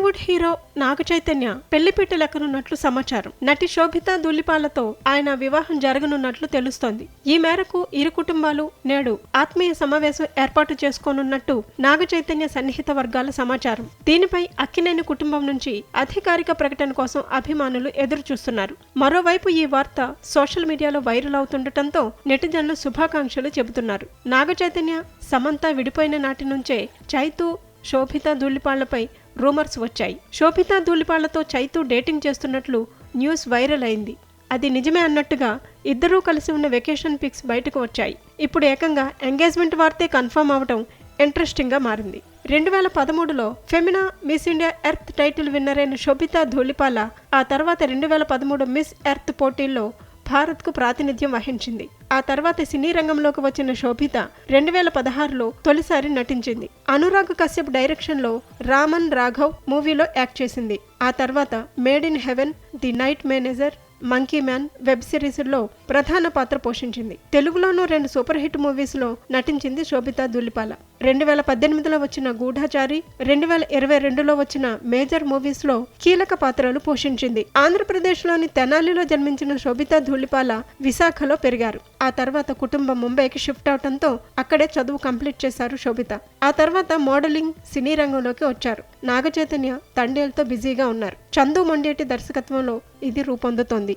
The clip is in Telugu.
టాలీవుడ్ హీరో నాగ చైతన్య పెళ్ళిపీట లెక్కనున్నట్లు సమాచారం. నటి శోభిత దుల్లిపాలతో ఆయన వివాహం జరగనున్నట్లు తెలుస్తోంది. ఈ మేరకు ఇరు కుటుంబాలు నేడు ఆత్మీయ సమావేశం ఏర్పాటు చేసుకోనున్నట్టు నాగ చైతన్య సన్నిహిత వర్గాల సమాచారం. దీనిపై అక్కినేని కుటుంబం నుంచి అధికారిక ప్రకటన కోసం అభిమానులు ఎదురు చూస్తున్నారు మరోవైపు ఈ వార్త సోషల్ మీడియాలో వైరల్ అవుతుండటంతో నెటిజన్లు శుభాకాంక్షలు చెబుతున్నారు. నాగ చైతన్య సమంత విడిపోయిన నాటి నుంచే చైతు శోభిత ధూళిపాళ్ళపై రూమర్స్ వచ్చాయి. శోభిత ధూళిపాళ్ళతో చైతు డేటింగ్ చేస్తున్నట్లు న్యూస్ వైరల్ అయింది. అది నిజమే అన్నట్టుగా ఇద్దరూ కలిసి ఉన్న వెకేషన్ పిక్స్ బయటకు వచ్చాయి. ఇప్పుడు ఏకంగా ఎంగేజ్మెంట్ వార్తే కన్ఫర్మ్ అవడం ఇంట్రెస్టింగ్గా మారింది. రెండు వేల పదమూడులో Femina Miss India Earth title winner అయిన శోభితా ధూళిపాల ఆ తర్వాత రెండు వేల పదమూడు మిస్ ఎర్త్ పోటీల్లో భారత్కు ప్రాతినిధ్యం వహించింది. ఆ తర్వాత సినీ రంగంలోకి వచ్చిన శోభిత రెండు వేల పదహారులో తొలిసారి నటించింది. అనురాగ్ కశ్యప్ డైరెక్షన్లో రామన్ రాఘవ్ మూవీలో యాక్ట్ చేసింది. ఆ తర్వాత Made in Heaven The Night Manager Monkey Man web సిరీస్లో ప్రధాన పాత్ర పోషించింది. తెలుగులోనూ రెండు సూపర్ హిట్ మూవీస్లో నటించింది శోభితా దులిపాల. రెండు వేల పద్దెనిమిదిలో వచ్చిన గూఢాచారి రెండు వేల ఇరవై రెండులో వచ్చిన మేజర్ మూవీస్లో కీలక పాత్రలు పోషించింది. ఆంధ్రప్రదేశ్లోని తెనాలిలో జన్మించిన శోభితా ధూళిపాల విశాఖలో పెరిగారు. ఆ తర్వాత కుటుంబం ముంబైకి షిఫ్ట్ అవడంతో అక్కడే చదువు కంప్లీట్ చేశారు శోభిత. ఆ తర్వాత మోడలింగ్ సినీ రంగంలోకి వచ్చారు. నాగచైతన్య తండేలతో బిజీగా ఉన్నారు. చందు మొండేటి దర్శకత్వంలో ఇది రూపొందుతోంది.